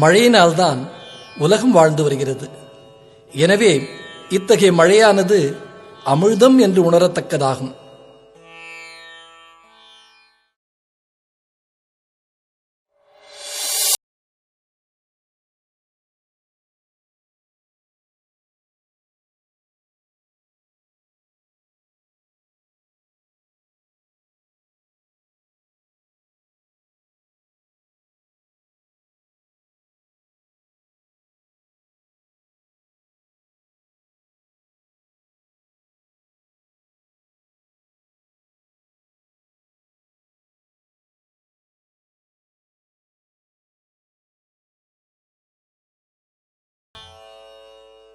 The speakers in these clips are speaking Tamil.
மழையினால்தான் உலகம் வாழ்ந்து வருகிறது. எனவே இத்தகைய மழையானது அமிழ்தம் என்று உணரத்தக்கதாகும்.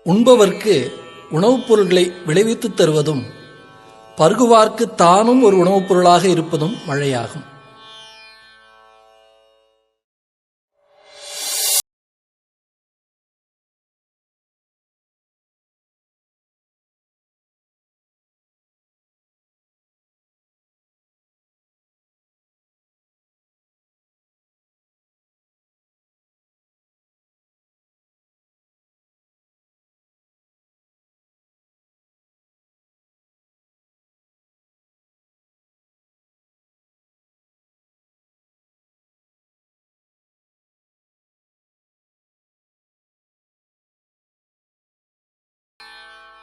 உண்பவர்க்கு உணவுப் பொருள்களை விளைவித்து தருவதும் பருகுவார்க்கு தானும் ஒரு உணவுப் பொருளாக இருப்பதும் மழையாகும்.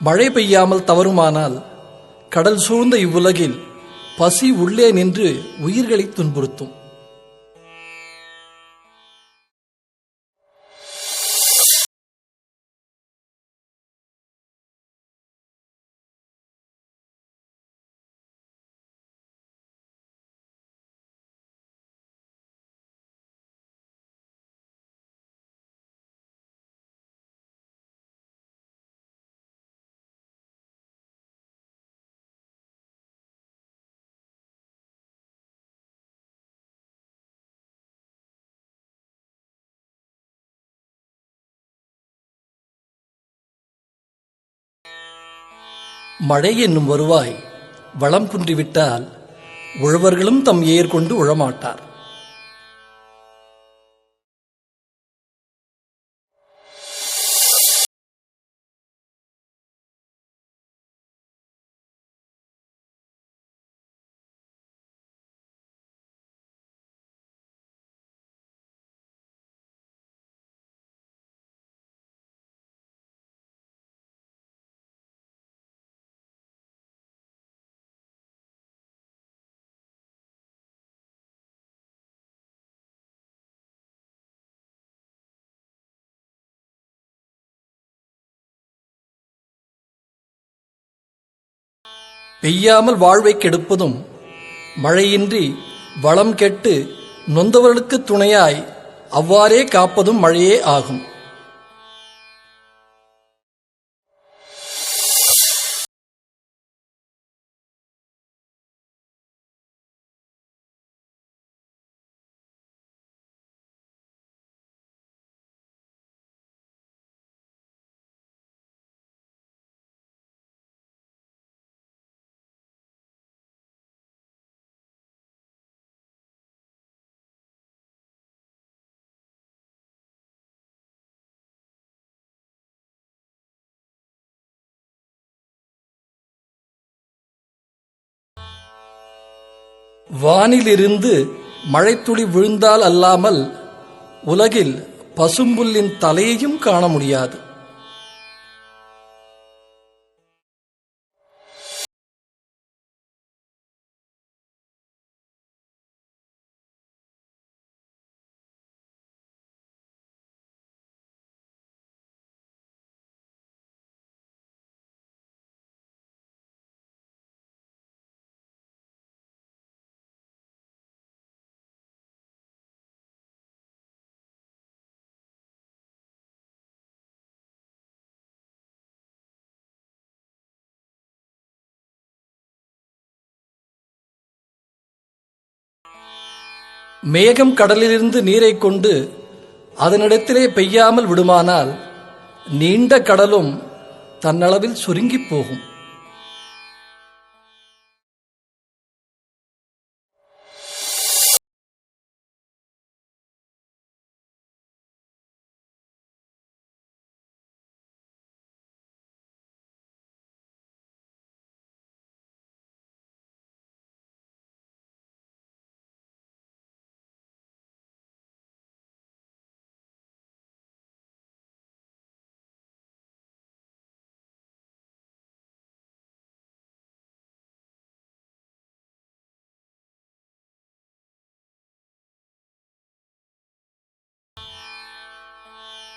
மழை பெய்யாமல் தவறுமானால் கடல் சூழ்ந்த இவ்வுலகில் பசி உள்ளே நின்று உயிர்களை துன்புறுத்தும். மழை என்னும் வருவாய் வளம் குன்றிவிட்டால் உழவர்களும் தம் ஏர் கொண்டு உழமாட்டார். பெய்யாமல் வாழ்வை கெடுப்பதும் மழையின்றி வளம் கெட்டு நொந்தவர்களுக்கு துணையாய் அவ்வாறே காப்பதும் மழையே ஆகும். வானிலிருந்து மழைத்துளி விழுந்தால் அல்லாமல் உலகில் பசும்புல்லின் தலையையும் காண முடியாது. மேகம் கடலிலிருந்து நீரை கொண்டு அதனிடத்திலே பெய்யாமல் விடுமானால் நீண்ட கடலும் தன்னளவில் சுருங்கிப் போகும்.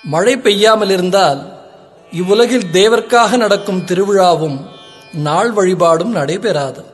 மழை பெய்யாமல் இருந்தால் இவ்வுலகில் தேவர்க்காக நடக்கும் திருவிழாவும் நாள் வழிபாடும் நடைபெறாது.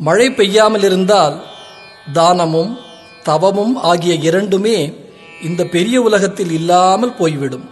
மழை பெய்யாமல் இருந்தால் தானமும் தவமும் ஆகிய இரண்டுமே இந்த பெரிய உலகத்தில் இல்லாமல் போய்விடும்.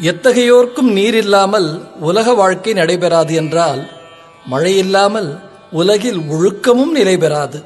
எத்தகையோர்க்கும் நீர் இல்லாமல் உலக வாழ்க்கை நடைபெறாது என்றால் மழை இல்லாமல் உலகில் ஒழுக்கமும் நிலை பெறாது